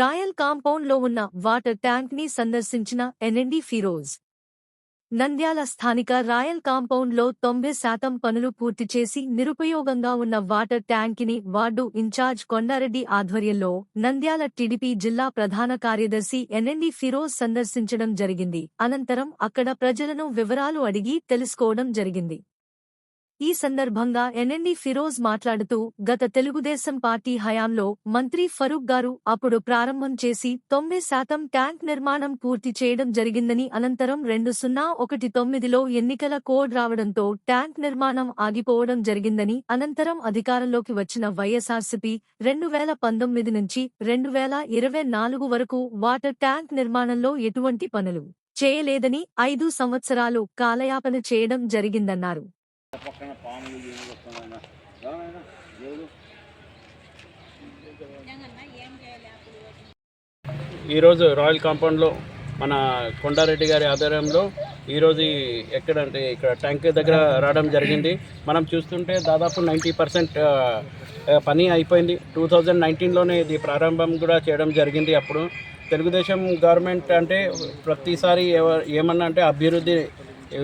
Royal కాంపౌండ్లో ఉన్న water ట్యాంక్ని సందర్శించిన ఎన్ఎండి ఫిరోజ్. నంద్యాల స్థానిక రాయల్ కాంపౌండ్లో తొంభై శాతం పనులు పూర్తి చేసి నిరుపయోగంగా ఉన్న వాటర్ ట్యాంకిని వార్డు ఇన్ఛార్జ్ కొండారెడ్డి ఆధ్వర్యంలో నంద్యాల టీడీపీ జిల్లా ప్రధాన కార్యదర్శి ఎన్ఎండి ఫిరోజ్ సందర్శించడం జరిగింది. అనంతరం అక్కడ ప్రజలను వివరాలు అడిగి తెలుసుకోవడం జరిగింది. ఈ సందర్భంగా ఎన్ఎండి ఫిరోజ్ మాట్లాడుతూ గత తెలుగుదేశం పార్టీ హయాంలో మంత్రి ఫరూక్ గారు అప్పుడు ప్రారంభం చేసి తొమ్మిది శాతం ట్యాంక్ నిర్మాణం పూర్తి చేయడం జరిగిందని అనంతరం రెండు సున్నా ఒకటి తొమ్మిదిలో ఎన్నికల కోడ్ రావడంతో ట్యాంక్ నిర్మాణం ఆగిపోవడం జరిగిందని అనంతరం అధికారంలోకి వచ్చిన వైఎస్ఆర్సీపీ రెండు వేల పంతొమ్మిది నుంచి రెండు వేల ఇరవై నాలుగు వరకు వాటర్ ట్యాంక్ నిర్మాణంలో ఎటువంటి పనులు చేయలేదని ఐదు సంవత్సరాలు కాలయాపన చేయడం జరిగిందన్నారు. పక్కన పాములు ఏమి వస్తున్నాయన్న దేవుడు? ఈరోజు రాయల్ కాంపౌండ్లో మన కొండారెడ్డి గారి ఆధ్వర్యంలో ఈరోజు ఎక్కడంటే ఇక్కడ ట్యాంక్ దగ్గర రావడం జరిగింది. మనం చూస్తుంటే దాదాపు నైంటీ పర్సెంట్ పని అయిపోయింది. టూ థౌజండ్ నైన్టీన్లోనే ఇది ప్రారంభం కూడా చేయడం జరిగింది అప్పుడు. తెలుగుదేశం గవర్నమెంట్ అంటే ప్రతిసారి ఏమన్నా అంటే అభివృద్ధి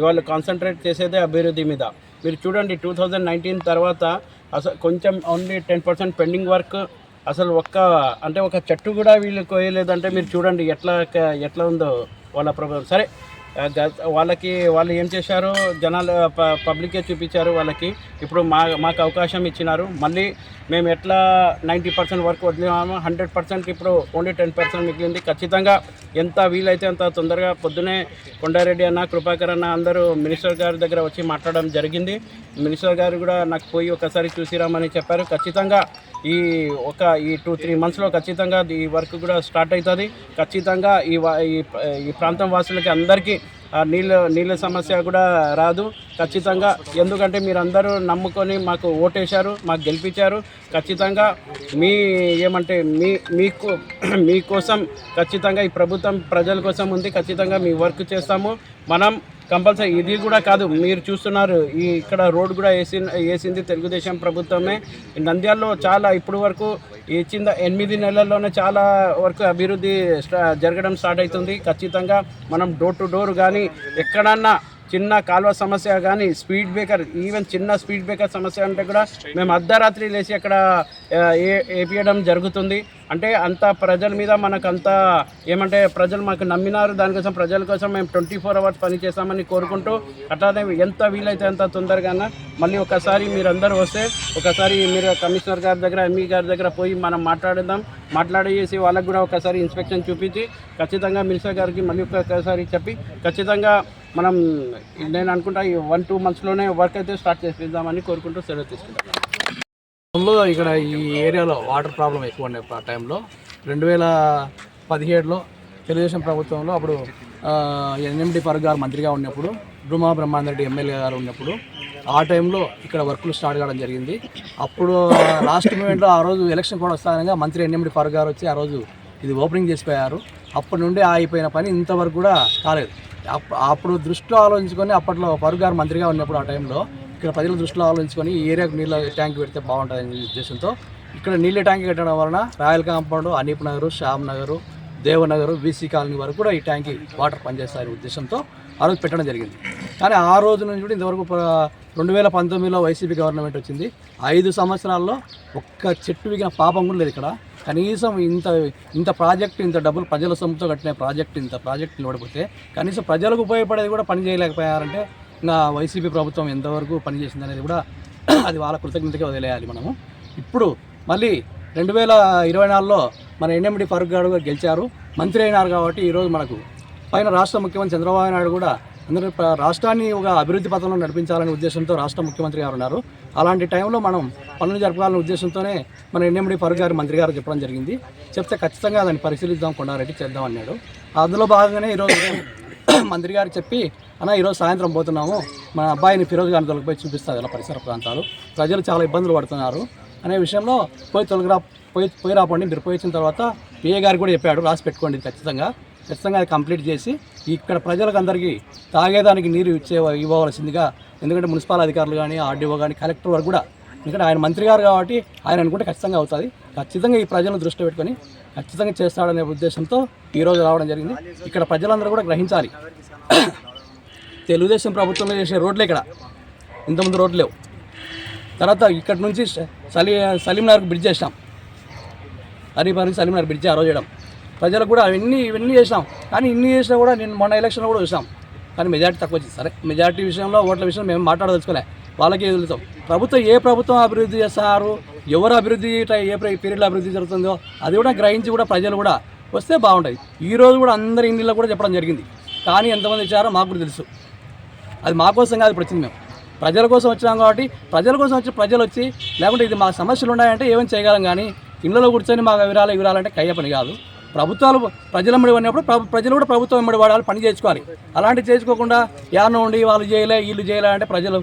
వాళ్ళు కాన్సన్ట్రేట్ చేసేదే అభివృద్ధి మీద. మీరు చూడండి టూ థౌజండ్ నైన్టీన్ తర్వాత అసలు కొంచెం only ten percent pending work అసలు ఒక్క అంటే ఒక చెట్టు కూడా వీళ్ళు కోయలేదంటే మీరు చూడండి ఎట్లా ఎట్లా ఉందో వాళ్ళ ప్రభుత్వం సరే వాళ్ళకి వాళ్ళు ఏం చేశారు? జనాలు ప- పబ్లికే చూపించారు వాళ్ళకి. ఇప్పుడు మా మాకు అవకాశం ఇచ్చినారు. మళ్ళీ మేము ఎట్లా నైంటీ పర్సెంట్ వర్క్ వదిలేమో హండ్రెడ్ పర్సెంట్ ఇప్పుడు ఓన్లీ టెన్ పర్సెంట్ మిగిలింది. ఖచ్చితంగా ఎంత వీలైతే అంత తొందరగా పొద్దునే కొండారెడ్డి అన్న కృపాకర్ అన్న అందరూ మినిస్టర్ గారి దగ్గర వచ్చి మాట్లాడడం జరిగింది. మినిస్టర్ గారు కూడా నాకు పోయి ఒకసారి చూసిరామని చెప్పారు. ఖచ్చితంగా ఈ ఒక ఈ టూ త్రీ మంత్స్లో ఖచ్చితంగా ఈ వర్క్ కూడా స్టార్ట్ అవుతుంది. ఖచ్చితంగా ఈ ఈ ఈ ప్రాంతం వాసులకి అందరికీ ఆ నీళ్ళ నీళ్ళ సమస్య కూడా రాదు. ఖచ్చితంగా ఎందుకంటే మీరందరూ నమ్ముకొని మాకు ఓటేశారు మాకు గెలిపించారు. ఖచ్చితంగా మీ ఏమంటే మీ మీకు మీకోసం ఖచ్చితంగా ఈ ప్రభుత్వం ప్రజల కోసం ఉంది. ఖచ్చితంగా మీ వర్క్ చేస్తాము. మనం కంపల్సరీ. ఇది కూడా కాదు. మీరు చూస్తున్నారు ఈ ఇక్కడ రోడ్ కూడా వేసి వేసింది తెలుగుదేశం ప్రభుత్వమే. ఈ నంద్యాలలో చాలా ఇప్పుడు వరకు ఇచ్చిన ఎనిమిది నెలల్లోనే చాలా వరకు అభివృద్ధి జరగడం స్టార్ట్ అవుతుంది. ఖచ్చితంగా మనం డోర్ టు డోర్ కానీ ఎక్కడన్నా చిన్న కాలువ సమస్య కానీ స్పీడ్ బ్రేకర్ ఈవెన్ చిన్న స్పీడ్ బ్రేకర్ సమస్య అంటే కూడా మేము అర్ధరాత్రి లేచి అక్కడ ఏ వేపియడం జరుగుతుంది. అంటే అంత ప్రజల మీద మనకు అంత ఏమంటే ప్రజలు మాకు నమ్మినారు. దానికోసం ప్రజల కోసం మేము ట్వంటీ ఫోర్ అవర్స్ పని చేస్తామని కోరుకుంటూ అట్లానే ఎంత వీలైతే అంత తొందరగా మళ్ళీ ఒకసారి మీరందరూ వస్తే ఒకసారి మీరు కమిషనర్ గారి దగ్గర ఎంఈ గారి దగ్గర పోయి మనం మాట్లాడదాం మాట్లాడేసి వాళ్ళకు కూడా ఒకసారి ఇన్స్పెక్షన్ చూపించి ఖచ్చితంగా మినిస్టర్ గారికి మళ్ళీ ఒకసారి చెప్పి ఖచ్చితంగా మనం నేను అనుకుంటా ఈ వన్ టూ మంత్స్లోనే వర్క్ అయితే స్టార్ట్ చేపిద్దామని కోరుకుంటూ సెలవు తీసుకుంటాను ఇక్కడ ఈ ఏరియాలో వాటర్ ప్రాబ్లం ఎక్కువ ఉండే ఆ టైంలో. రెండు వేల పదిహేడులో తెలుగుదేశం ప్రభుత్వంలో అప్పుడు ఎన్ఎండి ఫరూక్ గారు మంత్రిగా ఉన్నప్పుడు బ్రహ్మా బ్రహ్మాందరెడ్డి ఎమ్మెల్యే గారు ఉన్నప్పుడు ఆ టైంలో ఇక్కడ వర్కులు స్టార్ట్ కావడం జరిగింది. అప్పుడు లాస్ట్ మూమెంట్లో ఆ రోజు ఎలక్షన్ కూడా వస్తానగా మంత్రి ఎన్ఎండి ఫరూక్ గారు వచ్చి ఆ రోజు ఇది ఓపెనింగ్ చేసిపోయారు. అప్పటి నుండి ఆగిపోయిన పని ఇంతవరకు కూడా కాలేదు. అప్పుడు దృష్టిలో ఆలోచించుకొని అప్పట్లో ఫరూక్ గారు మంత్రిగా ఉన్నప్పుడు ఆ టైంలో ఇక్కడ ప్రజల దృష్టిలో ఆలోచించుకొని ఈ ఏరియాకు నీళ్ళ ట్యాంక్ పెడితే బాగుంటుందనే ఉద్దేశంతో ఇక్కడ నీళ్ళ ట్యాంక్ కట్టడం వలన royal compound Anif Nagar Shyam Nagar Devanagar BC colony వరకు కూడా ఈ ట్యాంక్ వాటర్ పనిచేస్తారనే ఉద్దేశంతో ఆ రోజు పెట్టడం జరిగింది. కానీ ఆ రోజు నుంచి కూడా ఇంతవరకు రెండు వేల పంతొమ్మిదిలో వైసీపీ గవర్నమెంట్ వచ్చింది. ఐదు సంవత్సరాల్లో ఒక్క చెట్టు విగిన పాపం కూడా లేదు ఇక్కడ. కనీసం ఇంత ఇంత ప్రాజెక్ట్ ఇంత డబ్బులు ప్రజల సొమ్ముతో కట్టిన ప్రాజెక్ట్ ఇంత ప్రాజెక్ట్ నిలబడిపోతే కనీసం ప్రజలకు ఉపయోగపడేది కూడా పని చేయలేకపోయారంటే ఇంకా వైసీపీ ప్రభుత్వం ఎంతవరకు పనిచేసింది అనేది కూడా అది వాళ్ళ కృతజ్ఞతగా వదిలేయాలి మనము. ఇప్పుడు మళ్ళీ రెండు వేల ఇరవై నాలుగులో మన ఎన్ఎండి ఫరూక్ గారు గెలిచారు. మంత్రి అయినారు కాబట్టి ఈరోజు మనకు పైన రాష్ట్ర ముఖ్యమంత్రి చంద్రబాబు నాయుడు కూడా అందరూ రాష్ట్రాన్ని ఒక అభివృద్ధి పథంలో నడిపించాలనే ఉద్దేశంతో రాష్ట్ర ముఖ్యమంత్రి గారు ఉన్నారు. అలాంటి టైంలో మనం పనులు జరపాలనే ఉద్దేశంతోనే మన ఎన్ఎండి ఫరూక్ గారు మంత్రి గారు చెప్పడం జరిగింది. చెప్తే ఖచ్చితంగా దాన్ని పరిశీలిద్దాం కొండారెడ్డి చేద్దాం అన్నాడు. అందులో భాగంగానే ఈరోజు మంత్రి గారు చెప్పి అన్న ఈరోజు సాయంత్రం పోతున్నాము. మన అబ్బాయిని ఫిరోజ్ గారిని తొలగిపోయి చూపిస్తుంది ఇలా పరిసర ప్రాంతాలు. ప్రజలు చాలా ఇబ్బందులు పడుతున్నారు. అనే విషయంలో పోయి తొలగిరా పోయి పోయి రాపండి. మీరు పోయి వచ్చిన తర్వాత పిఏ గారు కూడా చెప్పాడు రాసి పెట్టుకోండి ఖచ్చితంగా. ఖచ్చితంగా అది కంప్లీట్ చేసి ఇక్కడ ప్రజలకు అందరికీ తాగేదానికి నీరు ఇచ్చే ఇవ్వవలసిందిగా. ఎందుకంటే మున్సిపల్ అధికారులు కానీ ఆర్డీఓ కానీ కలెక్టర్ వారు కూడా ఎందుకంటే ఆయన మంత్రి గారు కాబట్టి ఆయన అనుకుంటే ఖచ్చితంగా అవుతుంది. ఖచ్చితంగా ఈ ప్రజలను దృష్టిలో పెట్టుకొని ఖచ్చితంగా చేస్తాడనే ఉద్దేశంతో ఈరోజు రావడం జరిగింది. ఇక్కడ ప్రజలందరూ కూడా గ్రహించాలి. తెలుగుదేశం ప్రభుత్వంలో చేసే రోడ్లే ఇక్కడ. ఇంతకుముందు రోడ్లు లేవు. తర్వాత ఇక్కడ నుంచి సలీ సలీంనగర్ బ్రిడ్జ్ చేసాం నుంచి సలీంనగర్ బ్రిడ్జ్ ఆ రోజు చేయడం ప్రజలకు కూడా అవన్నీ ఇవన్నీ చేసాం కానీ ఇన్ని చేసినా కూడా నేను మొన్న ఎలక్షన్లో కూడా చూసాం కానీ మెజార్టీ తక్కువ వచ్చింది. సరే మెజార్టీ విషయంలో ఓట్ల విషయం మేము మాట్లాడదలుచుకోలే. వాళ్ళకి వదులుతాం ప్రభుత్వం ఏ ప్రభుత్వం అభివృద్ధి చేస్తారు ఎవరు అభివృద్ధి ఏ పీరియడ్లో అభివృద్ధి జరుగుతుందో అది కూడా గ్రహించి కూడా ప్రజలు కూడా వస్తే బాగుంటుంది ఈ రోజు కూడా అందరి ఇండిలో కూడా చెప్పడం జరిగింది. కానీ ఎంతమంది ఇచ్చారో మాకు కూడా తెలుసు. అది మా కోసం కాదు ఇప్పుడు వచ్చింది మేము. ప్రజల కోసం వచ్చినాం కాబట్టి ప్రజల కోసం వచ్చి ప్రజలు వచ్చి లేకుంటే ఇది మా సమస్యలు ఉన్నాయంటే ఏమని చేయగలం కానీ ఇళ్ళలో కూర్చొని మాకు వివరాలు వివరాలంటే కయ్య పని కాదు. ప్రభుత్వాలు ప్రజల ఎమ్మడి ఉన్నప్పుడు ప్ర- ప్రజలు కూడా ప్రభుత్వం ఇమ్మడి వాడాలి పని చేసుకోవాలి. అలాంటి చేసుకోకుండా యాన ఉండి వాళ్ళు చేయలే వీళ్ళు చేయలే అంటే ప్రజలు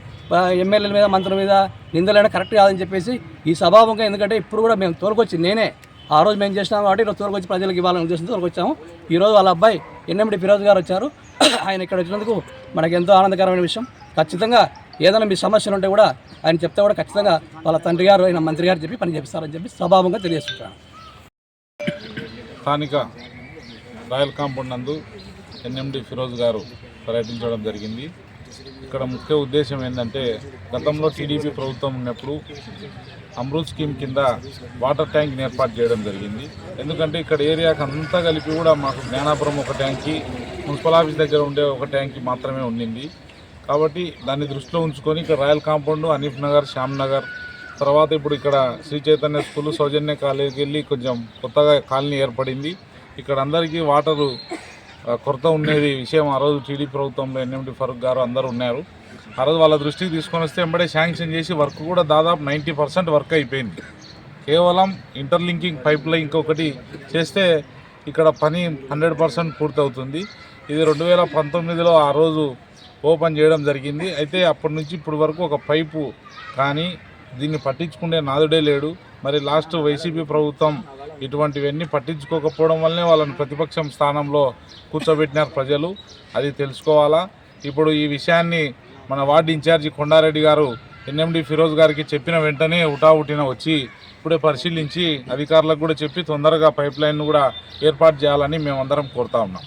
ఎమ్మెల్యేల మీద మంత్రుల మీద నిందలైనా కరెక్ట్ కాదని చెప్పేసి ఈ స్వభావంగా ఎందుకంటే ఇప్పుడు కూడా మేము తోలుకొచ్చి నేనే ఆ రోజు మేము చేసినాం కాబట్టి ఈరోజు తోలుకొచ్చి ప్రజలకు ఇవ్వాలని ఉద్దేశంతో తోలుకొచ్చాము. ఈరోజు వాళ్ళ అబ్బాయి ఎన్ఎండి ఫిరోజ్ గారు వచ్చారు. ఆయన ఇక్కడ వచ్చినందుకు మనకు ఎంతో ఆనందకరమైన విషయం. ఖచ్చితంగా ఏదైనా మీ సమస్యలు ఉంటే కూడా ఆయన చెప్తే కూడా ఖచ్చితంగా వాళ్ళ తండ్రి గారు ఆయన మంత్రి గారు చెప్పి పని చేపిస్తారని చెప్పి స్వభావంగా తెలియజేస్తున్నాను స్థానిక రాయల్ కాంపౌండ్ నందు ఎన్ఎండి ఫిరోజ్ గారు పర్యటించడం జరిగింది. ఇక్కడ ముఖ్య ఉద్దేశం ఏంటంటే గతంలో టీడీపీ ప్రభుత్వం ఉన్నప్పుడు అమృత్ స్కీమ్ కింద వాటర్ ట్యాంక్ని ఏర్పాటు చేయడం జరిగింది. ఎందుకంటే ఇక్కడ ఏరియాకి అంతా కలిపి కూడా మాకు జ్ఞానాపురం ఒక ట్యాంక్కి మున్సిపల్ ఆఫీస్ దగ్గర ఉండే ఒక ట్యాంక్కి మాత్రమే ఉండింది. కాబట్టి దాన్ని దృష్టిలో ఉంచుకొని ఇక్కడ రాయల్ కాంపౌండ్ అనీఫ్ నగర్ శ్యామ్ నగర్ తర్వాత ఇప్పుడు ఇక్కడ శ్రీ చైతన్య స్కూల్ సౌజన్య కాలేజీకి వెళ్ళి కొంచెం కొత్తగా కాలనీ ఏర్పడింది. ఇక్కడ అందరికీ వాటరు కొరత ఉండేది విషయం. ఆ రోజు టీడీ ప్రభుత్వంలో ఎన్ఎండి ఫరూక్ గారు అందరూ ఉన్నారు. ఆ రోజు వాళ్ళ దృష్టికి తీసుకొని వస్తే వెంబడే శాంక్షన్ చేసి వర్క్ కూడా దాదాపు నైంటీ పర్సెంట్ వర్క్ అయిపోయింది. కేవలం ఇంటర్లింకింగ్ పైప్ లైన్ ఇంకొకటి చేస్తే ఇక్కడ పని హండ్రెడ్ పర్సెంట్ పూర్తవుతుంది. ఇది రెండు వేల పంతొమ్మిదిలో ఆ రోజు ఓపెన్ చేయడం జరిగింది. అయితే అప్పటి నుంచి ఇప్పటి వరకు ఒక పైపు కానీ దీన్ని పట్టించుకునే నాదుడే లేడు. మరి లాస్ట్ వైసీపీ ప్రభుత్వం ఇటువంటివన్నీ పట్టించుకోకపోవడం వల్లనే వాళ్ళని ప్రతిపక్షం స్థానంలో కూర్చోబెట్టినారు ప్రజలు. అది తెలుసుకోవాలా? ఇప్పుడు ఈ విషయాన్ని మన వార్డు ఇన్ఛార్జి కొండారెడ్డి గారు ఎన్ఎండి ఫిరోజ్ గారికి చెప్పిన వెంటనే ఉటావుటిన వచ్చి ఇప్పుడే పరిశీలించి అధికారులకు కూడా చెప్పి తొందరగా పైప్ లైన్ కూడా ఏర్పాటు చేయాలని మేమందరం కోరుతా ఉన్నాం.